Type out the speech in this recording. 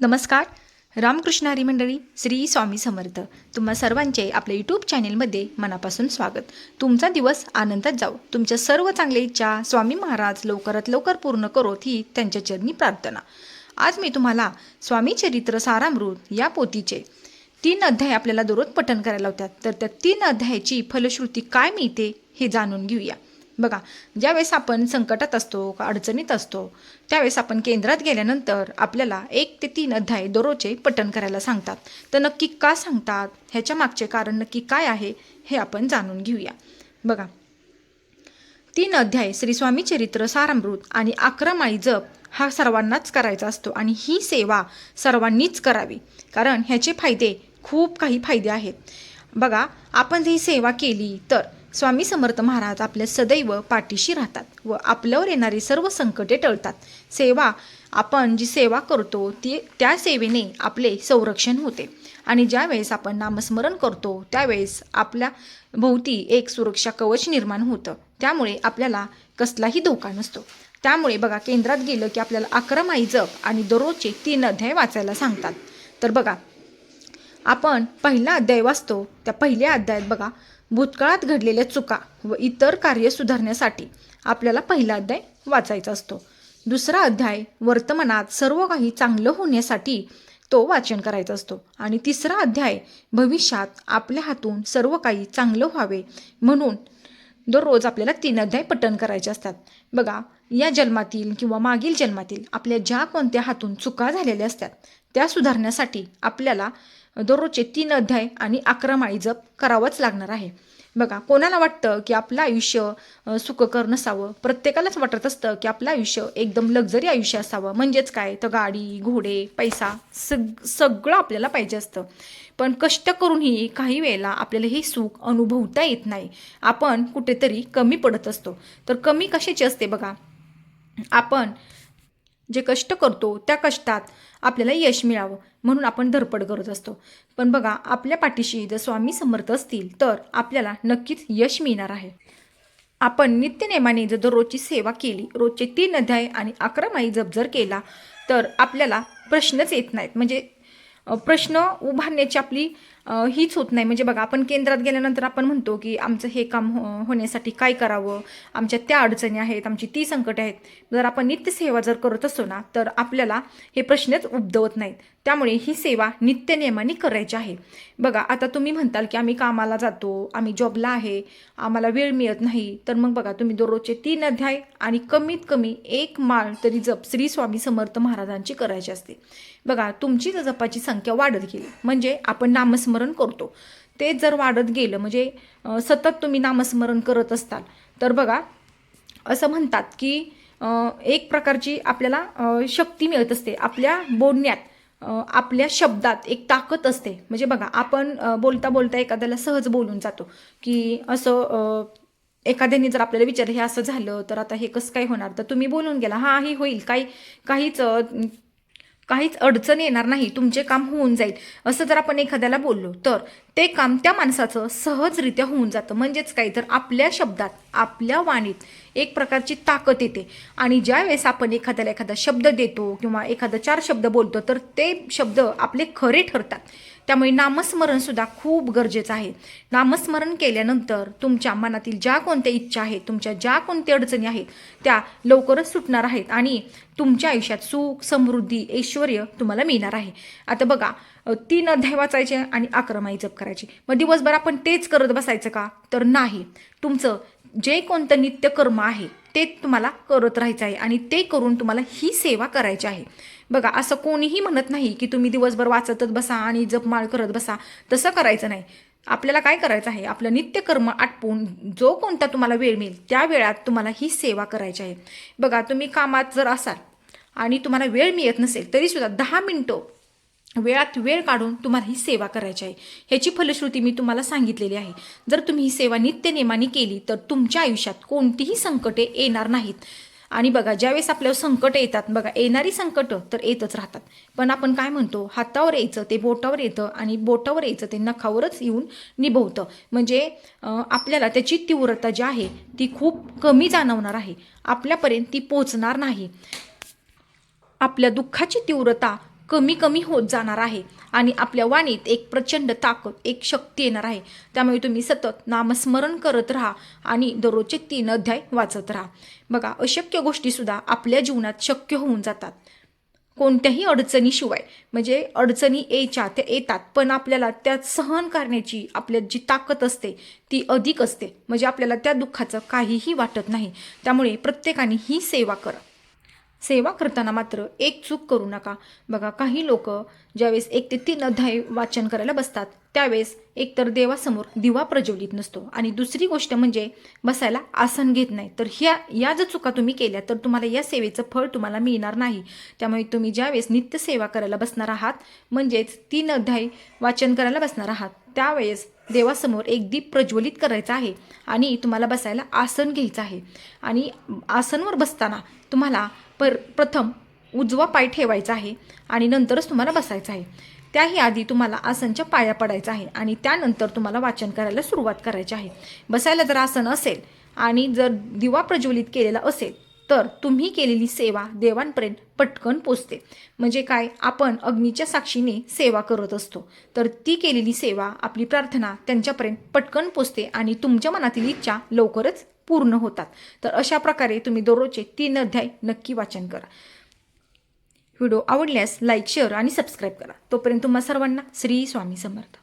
नमस्कार. रामकृष्ण हरी मंडळी श्री स्वामी समर्थ. तुम्हा सर्वांचे आपल्या यूट्यूब चॅनेलमध्ये मनापासून स्वागत. तुमचा दिवस आनंदात जाऊ तुमच्या सर्व चांगल्या इच्छा स्वामी महाराज लवकरात लवकर पूर्ण करोत ही त्यांच्या चरणी प्रार्थना. आज मी तुम्हाला स्वामी चरित्र सारामृत या पोथीचे तीन अध्याय आपल्याला दररोज पठण करायला होत्या तर त्या तीन अध्यायाची फलश्रुती काय मिळते हे जाणून घेऊया. बघा ज्यावेळेस आपण संकटात असतो का अडचणीत असतो त्यावेळेस आपण केंद्रात गेल्यानंतर आपल्याला एक ते तीन अध्याय दररोजचे पठण करायला सांगतात. तर नक्की का सांगतात? ह्याच्या मागचे कारण नक्की काय आहे? हे आपण जाणून घेऊया. बघा तीन अध्याय श्री स्वामी चरित्र सारामृत आणि अकरा माळी जप हा सर्वांनाच करायचा असतो आणि ही सेवा सर्वांनीच करावी. कारण ह्याचे फायदे खूप काही फायदे आहेत. बघा आपण जर ही सेवा केली तर स्वामी समर्थ महाराज आपल्या सदैव पाठीशी राहतात व आपल्यावर येणारी सर्व संकटे टळतात. सेवा आपण जी सेवा करतो ती त्या सेवेने आपले संरक्षण होते. आणि ज्यावेळेस आपण नामस्मरण करतो त्यावेळेस आपल्या भोवती एक सुरक्षा कवच निर्माण होतं. त्यामुळे आपल्याला कसलाही धोका नसतो. त्यामुळे बघा केंद्रात गेलं की आपल्याला अकरा माई जप आणि दररोजचे तीन अध्याय वाचायला सांगतात. तर बघा आपण पहिला अध्याय वाचतो त्या पहिल्या अध्यायात बघा भूतकाळात घडलेल्या चुका व इतर कार्य सुधारण्यासाठी आपल्याला पहिला अध्याय वाचायचा असतो. दुसरा अध्याय वर्तमानात सर्व काही चांगलं होण्यासाठी तो वाचन करायचा असतो. आणि तिसरा अध्याय भविष्यात आपल्या हातून सर्व काही चांगलं व्हावे म्हणून दररोज आपल्याला तीन अध्याय पठण करायचे असतात. बघा या जन्मातील किंवा मागील जन्मातील आपल्या ज्या कोणत्या हातून चुका झालेल्या असतात त्या सुधारण्यासाठी आपल्याला दररोजचे तीन अध्याय आणि अकरा माळी जप करावंच लागणार आहे. बघा कोणाला वाटतं की आपलं आयुष्य सुखकर नसावं? प्रत्येकालाच वाटत असतं की आपलं आयुष्य एकदम लक्झरी आयुष्य असावं. म्हणजेच काय? तर गाडी घोडे पैसा सग सगळं आपल्याला पाहिजे असतं. पण कष्ट करूनही काही वेळेला आपल्याला हे सुख अनुभवता येत नाही. आपण कुठेतरी कमी पडत असतो. तर कमी कशाची असते बघा? आपण जे कष्ट करतो त्या कष्टात आपल्याला यश मिळावं म्हणून आपण धडपड करत असतो. पण बघा आपल्या पाठीशी जर स्वामी समर्थ असतील तर आपल्याला नक्कीच यश मिळणार आहे. आपण नित्यनेमाने जर दररोजची सेवा केली रोजचे तीन अध्याय आणि अकरा माई जप जर केला तर आपल्याला प्रश्नच येत नाहीत. म्हणजे प्रश्न उभारण्याची आपली हीच होत नाही. म्हणजे बघा आपण केंद्रात गेल्यानंतर आपण म्हणतो की आमचं हे काम हो होण्यासाठी काय करावं? आमच्या त्या अडचणी आहेत आमची ती संकटे आहेत. जर आपण नित्यसेवा जर करत असतो ना तर आपल्याला हे प्रश्नच उद्भवत नाहीत. त्यामुळे ही सेवा नित्य नियमाने करायची आहे. बघा आता तुम्ही म्हणताल की आम्ही कामाला जातो आम्ही जॉबला आहे आम्हाला वेळ मिळत नाही. तर मग बघा तुम्ही दररोजचे तीन अध्याय आणि कमीत कमी एक माळ तरी जप श्री स्वामी समर्थ महाराजांची करायची असते. बघा तुमची जपाची संख्या वाढत गेली. म्हणजे आपण नामस्मरण करतो. ते जर वाढत गेलं म्हणजे सतत तुम्ही नामस्मरण करत असताल तर बघा असं म्हणतात की एक प्रकारची आपल्याला शक्ती मिळत असते. आपल्या बोलण्यात आपल्या शब्दात एक ताकद असते. म्हणजे बघा आपण बोलता बोलता एखाद्याला सहज बोलून जातो की असं एखाद्याने जर आपल्याला विचारलं हे असं झालं तर आता हे कसं काय होणार? तर तुम्ही बोलून गेला हा ही होईल काही काहीच काहीच अडचण येणार नाही तुमचे काम होऊन जाईल असं जर आपण एखाद्याला बोललो तर ते काम त्या माणसाचं सहजरित्या होऊन जातं. म्हणजेच काही तर आपल्या शब्दात आपल्या वाणीत एक प्रकारची ताकद येते. आणि ज्या वेळेस आपण एखाद्याला एखादा शब्द देतो किंवा एखादा चार शब्द बोलतो तर ते शब्द आपले खरे ठरतात. त्यामुळे नामस्मरण सुद्धा खूप गरजेचं आहे. नामस्मरण केल्यानंतर तुमच्या मनातील ज्या कोणत्या इच्छा आहेत तुमच्या ज्या कोणत्या अडचणी आहेत त्या लवकरच सुटणार आहेत आणि तुमच्या आयुष्यात सुख समृद्धी ऐश्वर तुम्हाला मिळणार आहे. आता बघा तीन अध्याय वाचायचे आणि अकरा माई जप करायची. मग दिवसभर आपण तेच करत बसायचं का? तर नाही. तुमचं जे कोणतं नित्यकर्म आहे ते तुम्हाला करत राहायचं आहे आणि ते करून तुम्हाला ही सेवा करायची आहे. बघा असं कोणीही म्हणत नाही की तुम्ही दिवसभर वाचतच बसा आणि जपमाळ करत बसा. तसं करायचं नाही. आपल्याला काय करायचं आहे? आपलं नित्यकर्म आटपून जो कोणता तुम्हाला वेळ मिळेल त्या वेळात तुम्हाला ही सेवा करायची आहे. बघा तुम्ही कामात जर असाल आणि तुम्हाला वेळ मिळत नसेल तरीसुद्धा दहा मिनटं वेळात वेळ काढून तुम्हाला ही सेवा करायची आहे. ह्याची फलश्रुती मी तुम्हाला सांगितलेली आहे. जर तुम्ही ही सेवा नित्यनेमाने केली तर तुमच्या आयुष्यात कोणतीही संकटे येणार नाहीत. आणि बघा ज्यावेळेस आपल्यावर संकट येतात बघा येणारी संकट तर येतच राहतात. पण आपण काय म्हणतो? हातावर यायचं ते बोटावर येतं आणि बोटावर यायचं ते नखावरच येऊन निभवतं. म्हणजे आपल्याला त्याची तीव्रता जी आहे ती खूप कमी जाणवणार आहे. आपल्यापर्यंत ती पोचणार नाही. आपल्या दुःखाची तीव्रता कमी कमी होत जाणार आहे. आणि आपल्या वाणीत एक प्रचंड ताकद एक शक्ती येणार आहे. त्यामुळे तुम्ही सतत नामस्मरण करत राहा आणि दररोजचे तीन अध्याय वाचत राहा. बघा अशक्य गोष्टीसुद्धा आपल्या जीवनात शक्य होऊन जातात. कोणत्याही अडचणीशिवाय म्हणजे अडचणी यायच्या त्या येतात पण आपल्याला त्यात सहन करण्याची आपल्यात जी ताकद असते ती अधिक असते. म्हणजे आपल्याला त्या दुःखाचं काहीही वाटत नाही. त्यामुळे प्रत्येकाने ही सेवा करा. सेवा करताना मात्र एक चूक करू नका. बघा काही लोक ज्यावेळेस एक ते तीन अध्याय वाचन करायला बसतात त्यावेळेस एकतर देवासमोर दिवा प्रज्वलित नसतो. आणि दुसरी गोष्ट म्हणजे बसायला आसन घेत नाही. तर ह्या या जर चुका तुम्ही केल्या तर तुम्हाला या सेवेचं फळ तुम्हाला मिळणार नाही. त्यामुळे तुम्ही ज्यावेळेस नित्य सेवा करायला बसणार आहात म्हणजेच तीन अध्याय वाचन करायला बसणार आहात त्यावेळेस देवासमोर एक दीप प्रज्वलित करायचा आहे आणि तुम्हाला बसायला आसन घ्यायचं आहे. आणि आसनवर बसताना तुम्हाला पर प्रथम उजवा पाय ठेवायचा आहे आणि नंतरच तुम्हाला बसायचं आहे. त्याही आधी तुम्हाला आसनच्या पाया पडायचा आहे आणि त्यानंतर तुम्हाला वाचन करायला सुरुवात करायची आहे. बसायला जर आसन असेल आणि जर दिवा प्रज्वलित केलेला असेल तर तुम्ही केलेली सेवा देवांपर्यंत पटकन पोचते. म्हणजे काय? आपण अग्नीच्या साक्षीने सेवा करत असतो. तर ती केलेली सेवा आपली प्रार्थना त्यांच्यापर्यंत पटकन पोचते आणि तुमच्या मनातील इच्छा लवकरच पूर्ण होतात. तर अशा प्रकारे तुम्ही दररोजचे तीन अध्याय नक्की वाचन करा. व्हिडिओ आवडल्यास लाईक शेअर आणि सबस्क्राईब करा. तोपर्यंत तुम्हा सर्वांना श्री स्वामी समर्थ.